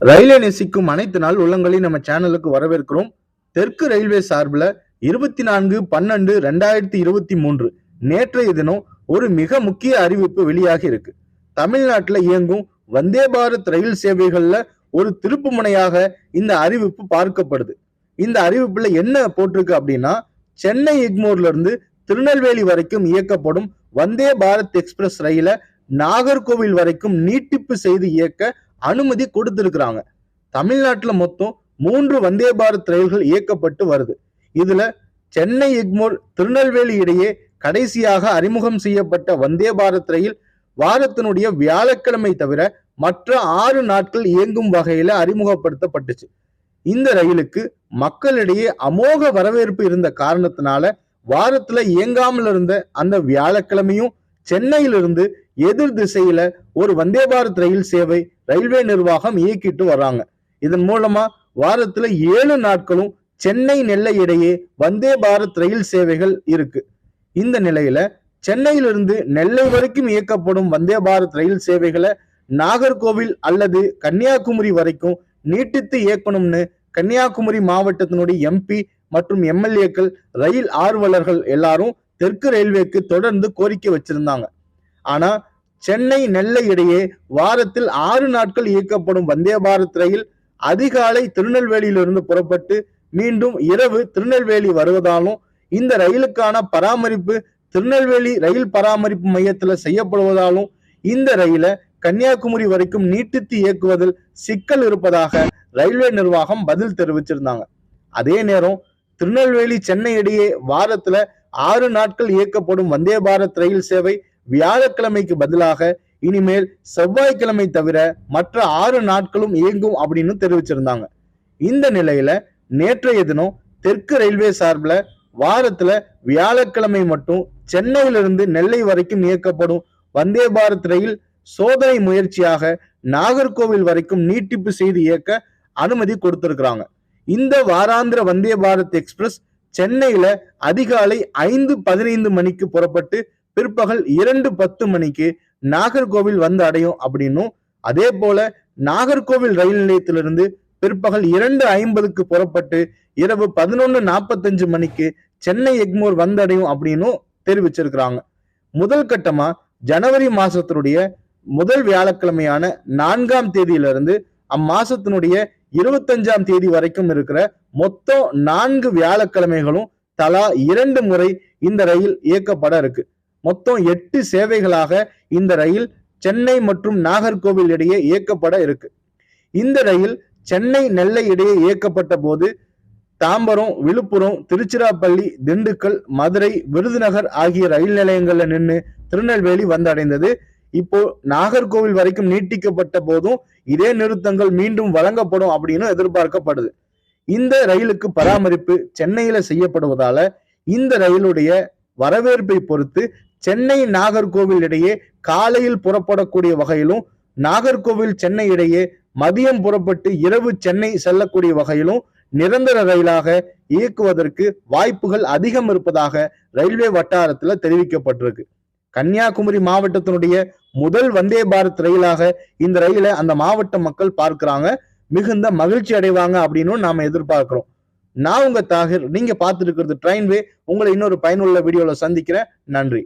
ரயிலை நேசிக்கும் அனைத்து நாள் உள்ளங்களையும் நம்ம சேனலுக்கு வரவேற்கிறோம். தெற்கு ரயில்வே சார்பில் இருபத்தி நான்கு பன்னெண்டு ரெண்டாயிரத்தி இருபத்தி மூன்று நேற்றைய தினம் ஒரு மிக முக்கிய அறிவிப்பு வெளியாகி இருக்கு. தமிழ்நாட்டில் இயங்கும் வந்தே பாரத் ரயில் சேவைகளில் ஒரு திருப்பு முனையாக இந்த அறிவிப்பு பார்க்கப்படுது. இந்த அறிவிப்புல என்ன போட்டிருக்கு அப்படின்னா சென்னை எக்மோர்ல இருந்து திருநெல்வேலி வரைக்கும் இயக்கப்படும் வந்தே பாரத் எக்ஸ்பிரஸ் ரயிலை நாகர்கோவில் வரைக்கும் நீட்டிப்பு செய்து இயக்க அனுமதி கொடுத்திருக்கிறாங்க. தமிழ்நாட்டுல மொத்தம் மூன்று வந்தே பாரத் ரயில்கள் இயக்கப்பட்டு வருது. இதுல சென்னை எக்மோர் திருநெல்வேலி இடையே கடைசியாக அறிமுகம் செய்யப்பட்ட வந்தே பாரத் ரயில் வாரத்தினுடைய வியாழக்கிழமை தவிர மற்ற ஆறு நாட்கள் இயங்கும் வகையில அறிமுகப்படுத்தப்பட்டுச்சு. இந்த ரயிலுக்கு மக்களிடையே அமோக வரவேற்பு இருந்த காரணத்தினால வாரத்துல இயங்காமல் இருந்த அந்த வியாழக்கிழமையும் சென்னையிலிருந்து எதிர் திசையில ஒரு வந்தே பாரத் ரயில் சேவை ரயில்வே நிர்வாகம் இயக்கிட்டு வர்றாங்க. இதன் மூலமா வாரத்துல ஏழு நாட்களும் சென்னை நெல்லை இடையே வந்தே பாரத் ரயில் சேவைகள் இருக்கு. இந்த நிலையில சென்னையிலிருந்து நெல்லை வரைக்கும் இயக்கப்படும் வந்தே பாரத் ரயில் சேவைகளை நாகர்கோவில் அல்லது கன்னியாகுமரி வரைக்கும் நீட்டித்து இயக்கணும்னு கன்னியாகுமரி மாவட்டத்தினுடைய எம்பி மற்றும் எம்எல்ஏக்கள் ரயில் ஆர்வலர்கள் எல்லாரும் தெற்கு ரயில்வேக்கு தொடர்ந்து கோரிக்கை வச்சிருந்தாங்க. ஆனா சென்னை நெல்லை இடையே வாரத்தில் ஆறு நாட்கள் இயக்கப்படும் வந்தே பாரத் ரயில் அதிகாலை திருநெல்வேலியிலிருந்து புறப்பட்டு மீண்டும் இரவு திருநெல்வேலி வருவதாலும் இந்த ரயிலுக்கான பராமரிப்பு திருநெல்வேலி ரயில் பராமரிப்பு மையத்துல செய்யப்படுவதாலும் இந்த ரயிலை கன்னியாகுமரி வரைக்கும் நீட்டித்து இயக்குவதில் சிக்கல் இருப்பதாக ரயில்வே நிர்வாகம் பதில் தெரிவிச்சிருந்தாங்க. அதே நேரம் திருநெல்வேலி சென்னை இடையே வாரத்துல ஆறு நாட்கள் இயக்கப்படும் வந்தே பாரத் ரயில் சேவை வியாழக்கிழமைக்கு பதிலாக இனிமேல் செவ்வாய்க்கிழமை தவிர மற்ற ஆறு நாட்களும் இயங்கும் அப்படின்னு தெரிவிச்சிருந்தாங்க. இந்த நிலையில நேற்றைய தினம் தெற்கு ரயில்வே சார்பில் வாரத்துல வியாழக்கிழமை மட்டும் சென்னையிலிருந்து நெல்லை வரைக்கும் இயக்கப்படும் வந்தே பாரத் ரயில் சோதனை முயற்சியாக நாகர்கோவில் வரைக்கும் நீட்டிப்பு செய்து இயக்க அனுமதி கொடுத்திருக்கிறாங்க. இந்த வாராந்திர வந்தே பாரத் எக்ஸ்பிரஸ் சென்னையில அதிகாலை ஐந்து பதினைந்து மணிக்கு புறப்பட்டு பிற்பகல் இரண்டு பத்து மணிக்கு நாகர்கோவில் வந்து அடையும் அப்படின்னும் அதே போல நாகர்கோவில் ரயில் நிலையத்திலிருந்து பிற்பகல் இரண்டு ஐம்பதுக்கு புறப்பட்டு இரவு பதினொன்று நாற்பத்தஞ்சு மணிக்கு சென்னை எக்மோர் வந்தடையும் அப்படின்னும் தெரிவிச்சிருக்கிறாங்க. முதல் கட்டமா ஜனவரி மாசத்தினுடைய முதல் வியாழக்கிழமையான நான்காம் தேதியிலிருந்து அம்மாசத்தினுடைய இருபத்தஞ்சாம் தேதி வரைக்கும் இருக்கிற மொத்தம் நான்கு வியாழக்கிழமைகளும் தலா இரண்டு முறை இந்த ரயில் இயக்கப்பட இருக்கு. மொத்தம் எட்டு சேவைகளாக இந்த ரயில் சென்னை மற்றும் நாகர்கோவில் இடையே இயக்கப்பட இருக்கு. இந்த ரயில் சென்னை நெல்லை இடையே இயக்கப்பட்ட போது தாம்பரம் விழுப்புரம் திருச்சிராப்பள்ளி திண்டுக்கல் மதுரை விருதுநகர் ஆகிய ரயில் நிலையங்கள்ல நின்று திருநெல்வேலி வந்தடைந்தது இப்போ நாகர்கோவில் வரைக்கும் நீட்டிக்கப்பட்ட போதும் இதே நிறுத்தங்கள் மீண்டும் வழங்கப்படும் அப்படின்னு எதிர்பார்க்கப்படுது. இந்த ரயிலுக்கு பராமரிப்பு சென்னையில செய்யப்படுவதால இந்த ரயிலுடைய வரவேற்பை பொறுத்து சென்னை நாகர்கோவில் இடையே காலையில் புறப்படக்கூடிய வகையிலும் நாகர்கோவில் சென்னை இடையே மதியம் புறப்பட்டு இரவு சென்னை செல்லக்கூடிய வகையிலும் நிரந்தர ரயிலாக இயக்குவதற்கு வாய்ப்புகள் அதிகம் இருப்பதாக ரயில்வே வட்டாரத்துல தெரிவிக்கப்பட்டிருக்கு. கன்னியாகுமரி மாவட்டத்தினுடைய முதல் வந்தே பாரத் ரயிலாக இந்த ரயிலை அந்த மாவட்ட மக்கள் பார்க்கிறாங்க. மிகுந்த மகிழ்ச்சி அடைவாங்க அப்படின்னு நாம எதிர்பார்க்கிறோம். நான் உங்க தாகிர். நீங்க பார்த்துட்டு இருக்கிறது ட்ரெயின்வே உங்களை இன்னொரு பயனுள்ள வீடியோல சந்திக்கிறேன். நன்றி.